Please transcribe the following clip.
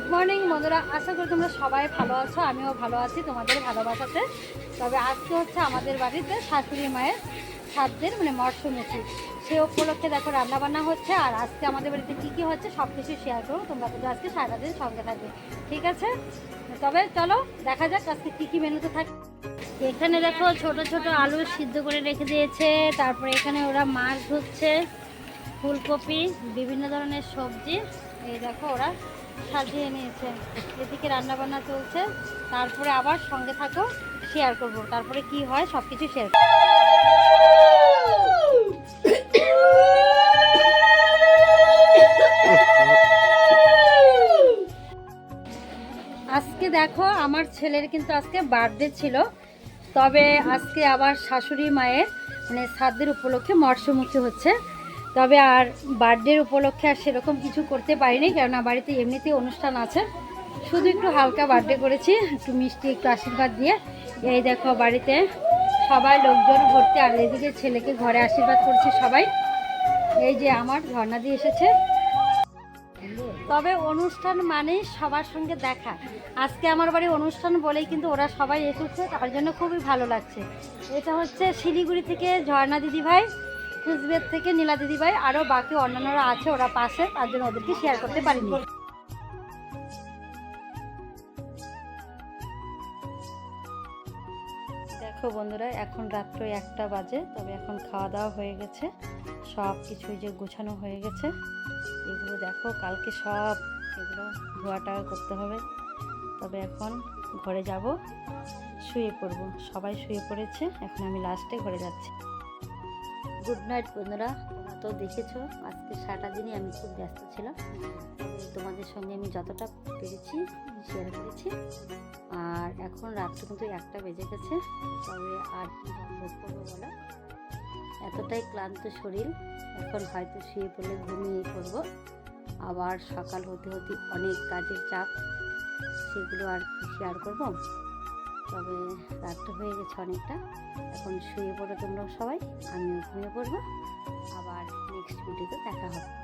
Good morning বন্ধুরা। আশা করি তোমরা সবাই ভালো আছো, আমিও ভালো আছি তোমাদের ভালোবাসাতে। তবে আজকে হচ্ছে আমাদের বাড়িতে শাশুড়ি মায়ের সাধ্যের মানে মরশুমেছি সে উপলক্ষে দেখো রান্নাবান্না হচ্ছে, আর আজকে আমাদের বাড়িতে কী কী হচ্ছে সব কিছু শেয়ার করব। তোমরা কিন্তু আজকে সারাদিন সঙ্গে থাকবে, ঠিক আছে? তবে চলো, দেখা যাক আজকে কী কী মেনুতে থাকে এখানে দেখো ছোট ছোট আলু সিদ্ধ করে রেখে দিয়েছে, তারপরে এখানে ওরা মাছ ধুচ্ছে ফুলকপি, বিভিন্ন ধরনের সবজি। এই দেখো ওরা সাজিয়ে নিয়েছে। এদিকে রান্না বান্না চলছে। তারপরে আবার সঙ্গে থাকো শেয়ার করব। তারপরে কি হয় সব কিছু শেয়ার আজকে দেখো, আমার ছেলের কিন্তু আজকে বার্থডে ছিল। তবে আজকে আবার শাশুড়ি মায়ের মানে শ্রাদ্ধের উপলক্ষে মৎস্যমুখী হচ্ছে। তবে আর বার্থডের উপলক্ষে আর সেরকম কিছু করতে পারিনি, কেননা বাড়িতে এমনিতেই অনুষ্ঠান আছে। শুধু একটু হালকা বার্থডে করেছি, একটু মিষ্টি, একটু আশীর্বাদ দিয়ে। এই দেখো বাড়িতে সবাই লোকজন ভর্তি, আর এদিকে ছেলেকে ঘরে আশীর্বাদ করছে সবাই। এই যে আমার ঝর্ণা দিয়ে এসেছে। তবে অনুষ্ঠান মানেই সবার সঙ্গে দেখা। আজকে আমার বাড়ি অনুষ্ঠান বলেই কিন্তু ওরা সবাই এসেছে, তার জন্য খুবই ভালো লাগছে। এটা হচ্ছে শিলিগুড়ি থেকে ঝর্ণা দিদি ভাই কুচবিহার থেকে নীলা দিদি ভাই আরও বাকি অন্যান্যরা আছে ওরা পাশে, তার জন্য ওদেরকে শেয়ার করতে পারিনি। দেখো বন্ধুরা, এখন রাত্র একটা বাজে, তবে এখন খাওয়া দাওয়া হয়ে গেছে। সব কিছুই যে গোছানো হয়ে গেছে। এগুলো দেখো, কালকে সব এগুলো ধোয়াটা করতে হবে। তবে এখন ঘরে যাব, শুয়ে পড়ব। সবাই শুয়ে পড়েছে, এখন আমি লাস্টে ঘরে যাচ্ছি। গুড নাইট বন্ধুরা তো দেখেছ, আজকে সারাটা দিনই আমি খুব ব্যস্ত ছিলাম। তোমাদের সঙ্গে আমি যতটা পেরেছি শেয়ার করেছি। আর এখন রাত্রে কিন্তু একটা বেজে গেছে, তবে আর ভোগ করব বলো? এতটাই ক্লান্ত শরীর, এখন হয়তো শুয়ে পড়লে ঘুমিয়ে পড়ব। আবার সকাল হতে হতে অনেক কাজের চাপ, সেগুলো আর শেয়ার করব? তবে রাতটা হয়ে গেছে অনেকটা। এখন শুয়ে পড়ো তোমরা সবাই, আমিও ঘুমিয়ে পড়ব। আবার নেক্সট ভিডিওতে দেখা হবে।